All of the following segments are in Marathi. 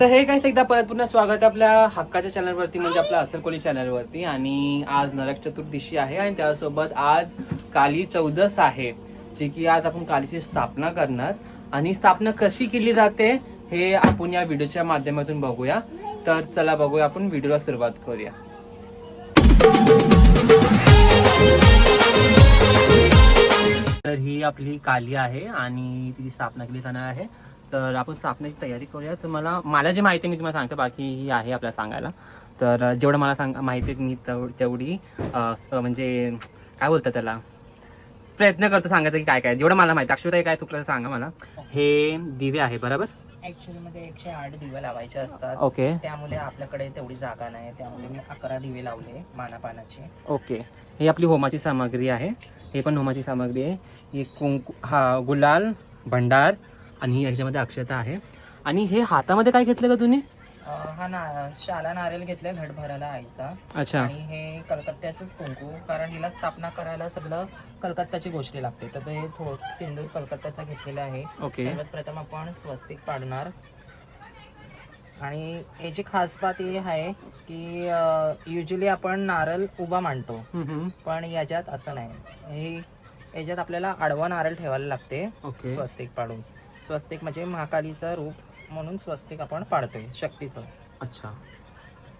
तर हे काही एकदा परत पुन्हा स्वागत आहे आपल्या हक्काच्या चॅनलवरती म्हणजे आपल्या असलकोली चॅनलवरती आणि आज नरक चतुर्दशी आहे आणि त्यासोबत आज काली चौदस आहे जे की आज आपण कालीची स्थापना करणार. आणि स्थापना कशी केली जाते हे आपण या व्हिडिओच्या माध्यमातून बघूया. तर चला बघूया आपण व्हिडिओला सुरुवात करूया. तर ही आपली काली आहे आणि तिची स्थापना केली जाणार आहे. तर आपण स्थापनेची तयारी करूया. तर मला मला जे माहिती आहे मी तुम्हाला सांगतो. बाकी ही आहे आपल्याला सांगायला. तर जेवढं मला सांग माहिती आहे मी तेव- तेवढी म्हणजे काय बोलतात त्याला? प्रयत्न करतो सांगायचं की काय काय जेवढं मला माहिती अक्षरता काय चुकलं सांगा मला. हे दिवे आहे बरोबर? ऍक्च्युली मध्ये एकशे आठ दिवे लावायचे असतात. ओके. त्यामुळे आपल्याकडे तेवढी जागा नाही. त्यामुळे मी अकरा दिवे लावले मानापानाचे. ओके. ही आपली होमाची सामग्री आहे. हे पण होमाची सामग्री आहे. ही कुंकू हा गुलाल भंडार आणि याच्यामध्ये अक्षता आहे. आणि हे हातामध्ये काय घेतलं का तुम्ही? हा ना शाला नारळ घेतलाय घट भरायला आईचा. अच्छा. आणि हे कलकत्त्याचंच कुंकू कारण हिला स्थापना करायला सगळं कलकत्त्याची गोष्टी लागते. तर ते थोड सिंदूर कलकत्त्याचा घेतलेला आहे. ओके. सर्वात प्रथम आपण स्वस्तिक पाडणार. आणि याची खास बात ही आहे की युजली आपण नारळ उभा मांडतो. पण याच्यात असं नाही. हे याच्यात आपल्याला आडवा नारळ ठेवायला लागते. ओके. स्वस्तिक पाडून. स्वस्तिक म्हणजे महाकालीचं रूप म्हणून स्वस्तिक आपण पाडतोय शक्तीचं. अच्छा.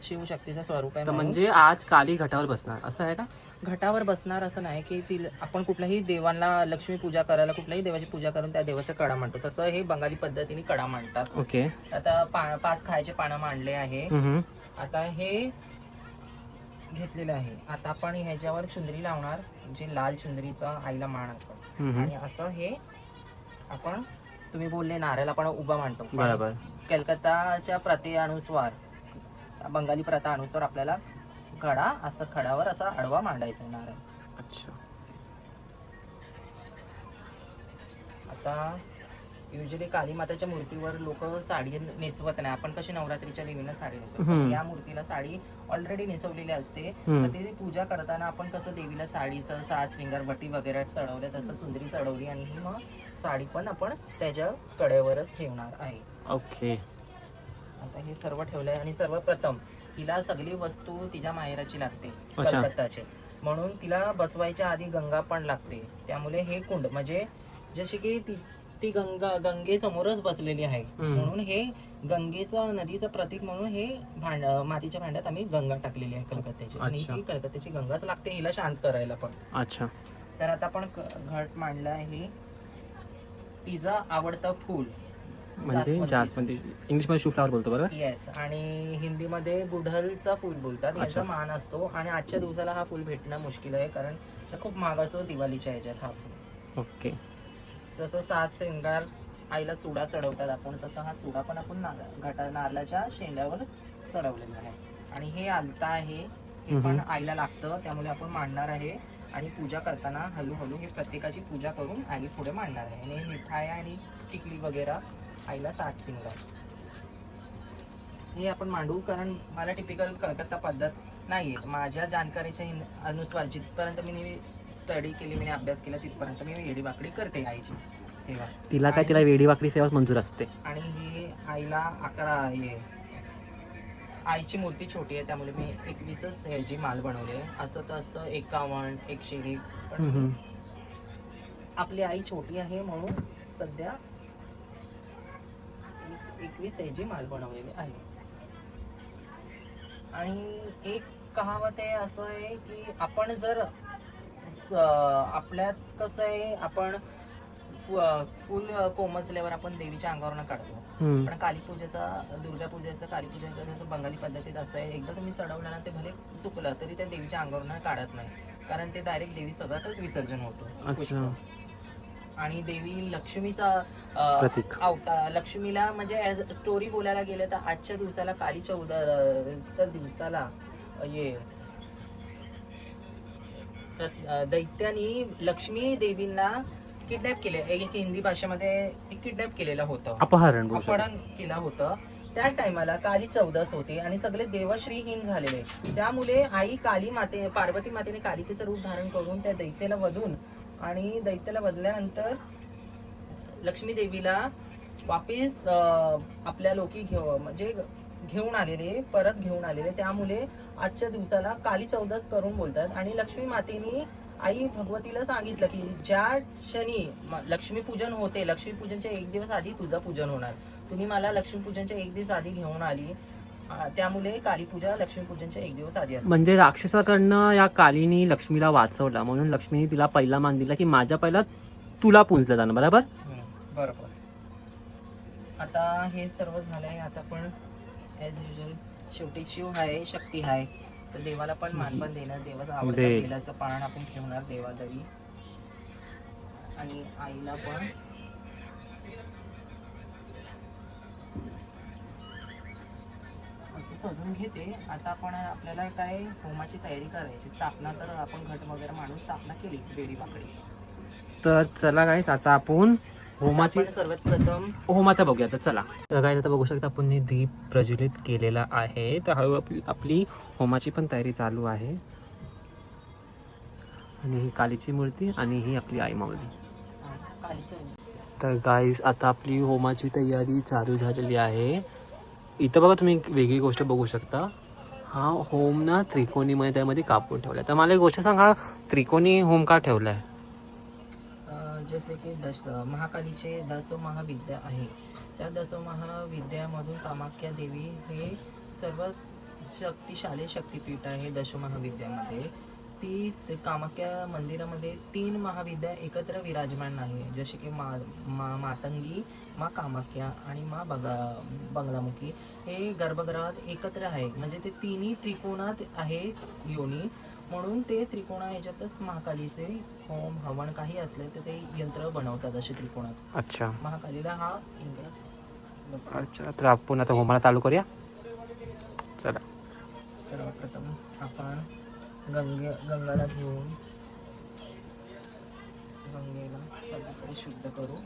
शिवशक्तीचं स्वरूप आहे तर म्हणून. म्हणजे आज काली घटावर बसणार असं आहे का? घटावर बसणार असं नाही की ती आपण कुठल्याही देवांना लक्ष्मी पूजा करायला कुठल्याही देवाची पूजा करून त्या देवाच्या कडा मांडतो. तसं हे बंगाली पद्धतीने कडा मांडतात. ओके. आता पा- पाच खायचे पानं मांडले आहे. हम्म. आता हे घेतलेलं आहे. आता आपण ह्याच्यावर चुंदरी लावणार जे लाल चुंदरीचा आईला मान असतो. हम्म. आणि असं हे आपण तुम्ही बोलले नारळ आपण उभा मांडतो. बरोबर. कलकत्ताच्या प्रथेनुसार बंगाली प्रथा अनुसार आपल्याला घडा असं खडावर असा आडवा मांडायचा नारळ. अच्छा. आता युजली काली माताच्या मूर्तीवर लोक साडी नेसवत नाही. आपण कशी नवरात्रीच्या देवीला साडी नेसवतो. या मूर्तीला साडी ऑलरेडी नेसवलेली असते. तर ती पूजा करताना आपण कसं देवीला साडीचं साज श्रृंगार बटी वगैरे चढवल्या तसं चुंदरी चढवली आणि ही मग साडी पण आपण त्याच्या कडेवरच ठेवणार आहे. ओके आता हे सर्व ठेवलंय आणि सर्वप्रथम हिला सगळी वस्तू तिच्या माहेराची लागते अच्छा. कलकत्ताचे. म्हणून तिला बसवायच्या आधी गंगा पण लागते. त्यामुळे हे कुंड म्हणजे जशी की ती ती गंगा गंगेसमोरच बसलेली आहे. हम्म. म्हणून हे गंगेचं नदीचं प्रतीक म्हणून हे भांड मातीच्या भांड्यात आम्ही गंगा टाकलेली आहे कलकत्त्याची. आणि अच्छा. ती कलकत्त्याची गंगाच लागते हिला शांत करायला पण. अच्छा. तर आता आपण क- घट मांडलं आहे. तिचं आवडतं फूल. म्हणजे जास्वंदी. इंग्लिशमध्ये शू फ्लावर बोलतो बरोबर? येस आणि हिंदीमध्ये गुढलचा फूल बोलतात. याचा मान असतो. आणि आजच्या दिवसाला हा फूल भेटणं मुश्किल आहे कारण तो खूप महाग असतो दिवाळीच्या ह्याच्यात हा फूल. ओके. जसं सात श्रृंगार आईला चुडा चढवतात आपण तसं हा चुडा पण आपण घाटा नारळाच्या शेंड्यावर चढवलेला आहे. आणि हे आलता आहे हे पण. आईला लागतं त्यामुळे आपण मांडणार आहे. आणि पूजा करताना हळूहळू हे प्रत्येकाची पूजा करून आई पुढे मांडणार आहे. आणि मिठाई आणि टिकली वगैरे आईला साठ श्रृंगार हे आपण मांडू कारण मला टिपिकल कलकत्ता पद्धत नाही येत माझ्या जाणकारीच्या अनुसार जिथपर्यंत मी स्टडी केली मी अभ्यास केला तिथपर्यंत मी वेडी वाकडी करते आईची सेवा. तिला काय तिला वेडी वाकडी सेवाच मंजूर असते. आणि ही आईला अकरा हे आईची मूर्ती छोटी आहे त्यामुळे मी एकवीसच ह्याची माल बनवली. आहे असं तर असतं एकावन्न एकशे एक. आपली आई छोटी आहे म्हणून सध्या एकवीस ह्याची माल बनवलेली आहे. आणि एक कहावत आहे असं आहे की आपण जर आपल्यात कसं आहे आपण फुल कोमजल्यावर आपण देवीच्या अंगावरनं काढतो. पण कालीपूजेचा दुर्गा पूजेचं कालीपूजेचं जसं बंगाली पद्धतीत असं आहे एकदा तुम्ही चढवलं ना ते भले चुकलं तरी त्या देवीच्या अंगावरनं काढत नाही. कारण ते डायरेक्ट देवी सगळ्यातच विसर्जन होतं. अच्छा. आणि देवी लक्ष्मीचा. अवतार लक्ष्मीला म्हणजे स्टोरी बोलायला गेलं तर आजच्या दिवसाला काली चौदा दिवसाला ये अं, दैत्यानी लक्ष्मी देवींना किडनॅप केले एक हिंदी भाषेमध्ये किडनॅप केलेलं होतं अपहरण. अपहरण केलं होतं त्या टायमाला काली चौदस होती आणि सगळे देवश्रीहीन झालेले त्यामुळे आई काली माते पार्वती मातेने कालिकेचं रूप धारण करून त्या दैत्याला वधून आणि दैत्याला बदल्यानंतर लक्ष्मी देवीला वापिस आपल्या लोकी घेऊ म्हणजे घेऊन आलेले परत घेऊन आलेले. त्यामुळे आजच्या दिवसाला काली चौदस करून बोलतात. आणि लक्ष्मी मातेनी आई भगवतीला सांगितलं की ज्या क्षणी म- लक्ष्मीपूजन होते लक्ष्मीपूजनच्या एक दिवस आधी तुझं पूजन होणार. तुम्ही मला लक्ष्मीपूजनच्या एक दिवस आधी घेऊन आली. त्यामुळे कालीपूजा लक्ष्मीपूजनच्या एक दिवस आधी असते. म्हणजे राक्षसाकडनं या कालीनी लक्ष्मीला वाचवला. म्हणून लक्ष्मीने तिला पहिला मान दिला की माझ्या पहिला तुला पूजलं जाणं बरोबर? बरोबर. आता हे सर्व झालंय. आता पण ऍज युजल शेवटी शिव आहे शक्ती आहे तर देवाला पण मानपण देणार देवाचा आवडता. बेलाचं पान आपण ठेवणार देवादरी आणि आईला पण सजून घेते. आता आपण आपल्याला काय होमाची तयारी करायची. स्थापना तर आपण घट वगैरे मांडून स्थापना केली बेडी बाकडी तर चला गाईस आता आपण होमाची आपण सर्वात प्रथम होमाचा बघूया तर चला. तर काय आता बघू शकता आपण हे दीप प्रज्वलित केलेला आहे. तर हळू आपली आपली होमाची पण तयारी चालू आहे. आणि ही कालीची मूर्ती आणि ही आपली आई माऊली. कालीचं तर गाईस आता आपली होमाची तयारी चालू झालेली आहे. इथं बघा तुम्ही एक वेगळी गोष्ट बघू शकता. हा होम ना त्रिकोणीमध्ये त्यामध्ये कापून ठेवला तर मला एक गोष्ट सांगा त्रिकोणी होम का ठेवलाय? आहे जसे की दश महाकालीचे दस महाविद्या आहे. त्या दस महाविद्यामधून कामाख्या देवी हे सर्व शक्तिशाली शक्तिपीठ आहे दश महाविद्यामध्ये ती ते कामाख्या मंदिरामध्ये तीन महाविद्या एकत्र विराजमान आहे जसे की मा मा मातंगी मा कामाख्या आणि मा बगा बंगलामुखी हे गर्भगृहात एकत्र आहे. म्हणजे ते तिन्ही त्रिकोणात आहे योनी. म्हणून ते त्रिकोणा याच्यातच महाकालीचे होम हवन काही असले तर ते यंत्र बनवतात असे त्रिकोणात. अच्छा. महाकालीला हा यंत्र बस अच्छा. तर आपण आता होमाला चालू करूया? चला. सर्वप्रथम आपण गंगे गंगाला घेऊन गंगेला सगळीकडे शुद्ध करू.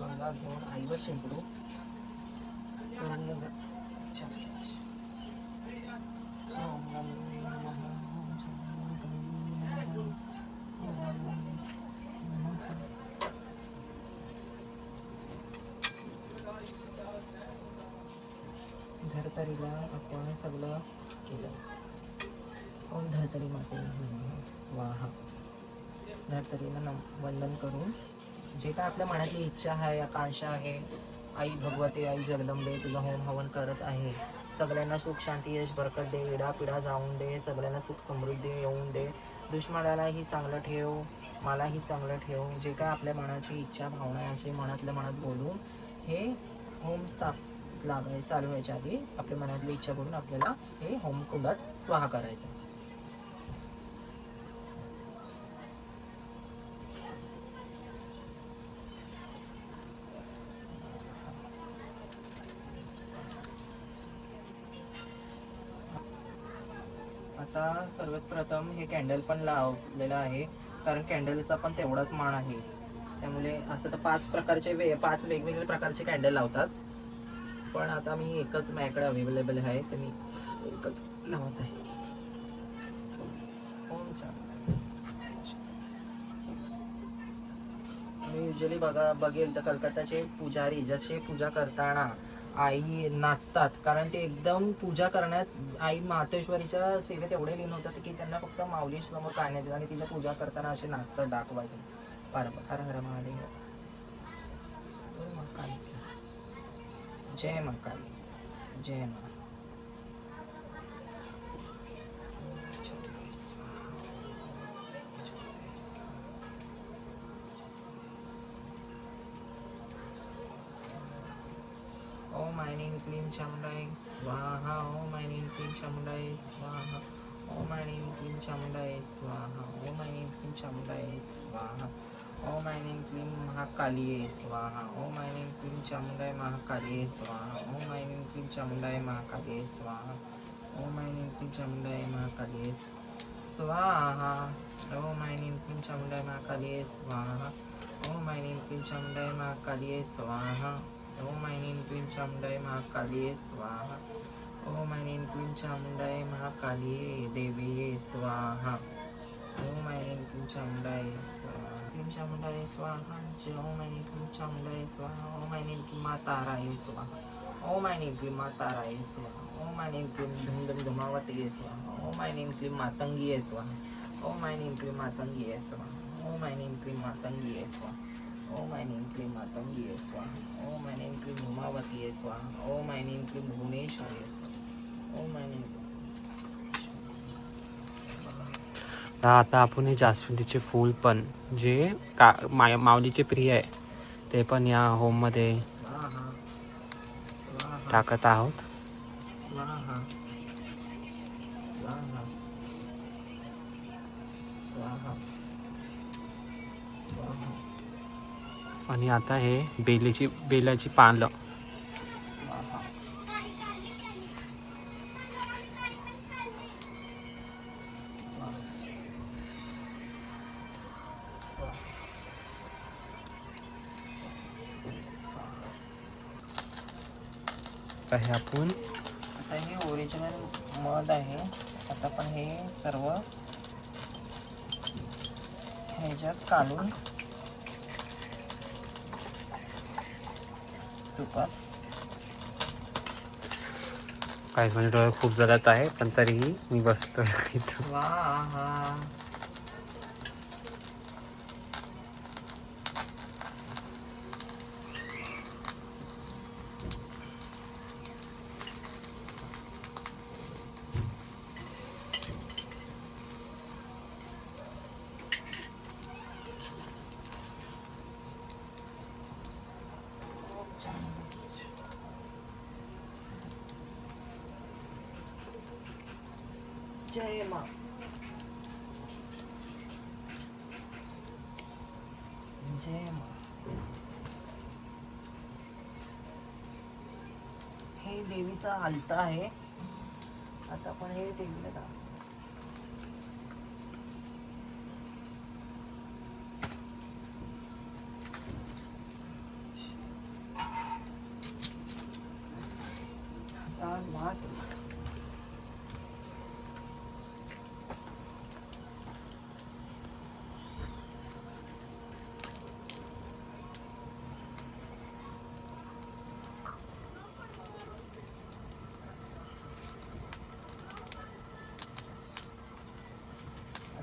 गंगा घेऊन आईवर शिंपडू. करून धरतरीला आपण सगळं केलं. ओम धरतरी माते स्वाहा. धरतरीला नम वंदन करून. जे काय आपल्या मनातली इच्छा आहे आकांक्षा आहे आई भगवते आई जगदंबे तुझं होम हवन करत आहे. सगळ्यांना सुख शांती यश बरकत दे इडा पिडा जाऊन दे सगळ्यांना सुख समृद्धी येऊन दे. दुश्मनालाही चांगलं ठेव मलाही चांगलं ठेव. जे काय आपल्या मनाची इच्छा भावना असे मनातल्या मनात बोलून हे होम स्थाप लावाय चालू व्हायच्या आधी आपल्या मनातली इच्छा करून आपल्याला हे होम कुंडात स्वाहा करायचं सर्वात प्रथम हे कॅन्डल पण लावलेलं आहे. कारण कॅन्डलचा पण तेवढाच मान आहे. त्यामुळे असं तर पाच प्रकारचे वे पाच वेगवेगळे प्रकारचे कॅन्डल लावतात. पण आता मी एकच माझ्याकडे अवेलेबल आहे. तर मी एकच लावत आहे. मी युजली बघा बघेल तर कलकत्ताचे पुजारी जसे पूजा करताना आई नाचतात. कारण ते एकदम पूजा करण्यात आई मातेश्वरीच्या सेवेत एवढे लीन होतात की त्यांना फक्त माऊली समोर काय नाही आणि तिच्या पूजा करताना असे नाचतात डाक पार हर हर महादेव. जय मा जय मा जय मा ओम ऐनीं क्लीं चामुण्डाय स्वाहा ओम ऐनीं क्लीं चामुण्डाय स्वाहा ओम ऐनीं क्लीं चामुण्डाय स्वाहा ओम ऐनीं क्लीं चामुण्डाय स्वाहा ओम ऐनीं क्लीं महाकालिये स्वाहा ओम ऐनीं क्लीं चामुण्डाय महाकालिये स्वाहा ओम ऐनीं क्लीं चामुण्डाय महाकालिये स्वाहा ओम ऐनीं क्लीं चामुण्डाय महाकालिये स्वाहा ओम ऐनीं क्लीं चामुण्डाय महाकालिये स्वाहा ओम ऐनीं क्लीं चामुण्डाय महाकालिये स्वाहा ओम ऐनीं क्लीं चामुण्डाय महाकालिये स्वाहा ओम ऐनीं क्लीं चामुण्डाय महाकालिये देवीये स्वाहा ओम ऐनीं क्लीं चामुण्डाय स्वाहा क्लीम चामुंडाय स्वाहा जय ओम ऐं क्लीम चामुंडाय स्वाहा ओम ऐं क्लीम माताराय स्वाहा ओम ऐं क्लीम माताराय स्वाहा ओम ऐं क्लीम धुम धुम धुमावती स्वाहा ओम ऐं क्लीम मातंगी स्वाहा ओम ऐं क्लीम मातंगी स्वाहा ओम ऐं क्लीम मातंगी स्वाहा ओम ऐं क्लीम मातंगी स्वाहा ओम ऐं क्लीम धुमावती स्वाहा ओम ऐं क्लीम भुवनेश्वरी स्वाहा ओम ऐं आता आपण हे जास्वंदीचे फूल पण जे का मा माऊलीचे प्रिय आहे ते पण या होममध्ये टाकत आहोत. स्वाहा. आणि आता हे बेलीची बेलाची पानं. स्वाहा हे आपण आता हे ओरिजिनल मध आहे. आता पण हे सर्व ह्याच्यात काढून तुपात काहीच म्हणजे डोळे खूप जळत आहे पण तरीही मी बसतो इथं. मा जय मा हे देवीचा आलता आहे. आता आपण हे देवीला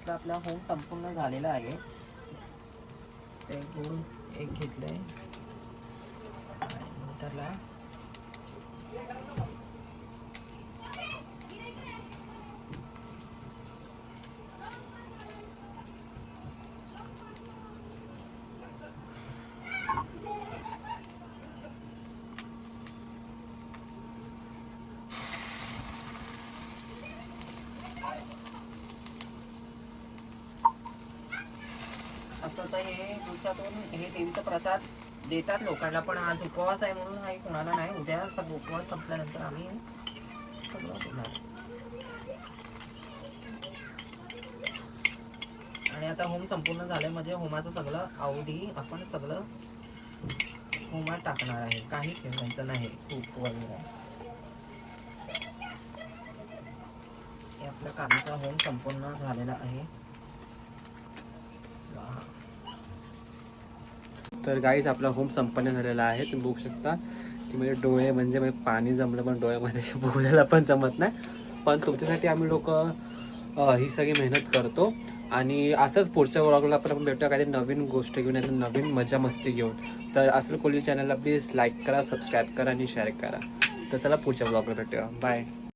आता आपला होम संपूर्ण झालेला आहे. ते गुळ एक घेतलंय. आणि नंतरला आता हे दिवसातून हे देवीचा प्रसाद देतात लोकांना. पण आज उपवास आहे म्हणून हा कोणाला नाही. उद्या सगळं उपवास संपल्यानंतर आम्ही सगळं देणार. आणि आता होम संपूर्ण झालं म्हणजे होमाचं सगळं अवधी आपण सगळं होमात टाकणार आहे. काही ठेवायचं नाही. खूप वगैरे. हे आपल्या कामाचा होम संपूर्ण झालेला आहे. स्वाहा. तर गाईज आपला होम संपन्न झालेला आहे. तुम्ही बघू शकता की म्हणजे डोळे म्हणजे म्हणजे पाणी जमलं पण डोळ्यामध्ये बोलायला पण जमत नाही. पण तुमच्यासाठी आम्ही लोक ही सगळी मेहनत करतो. आणि असंच पुढच्या व्लॉगला पण आपण भेटूया. काहीतरी नवीन गोष्ट घेऊन यातून नवीन मजा मस्ती घेऊन. तर असं कोली चॅनलला प्लीज लाईक करा सबस्क्राईब करा आणि शेअर करा. तर त्याला पुढच्या ब्लॉगला भेटूया. बाय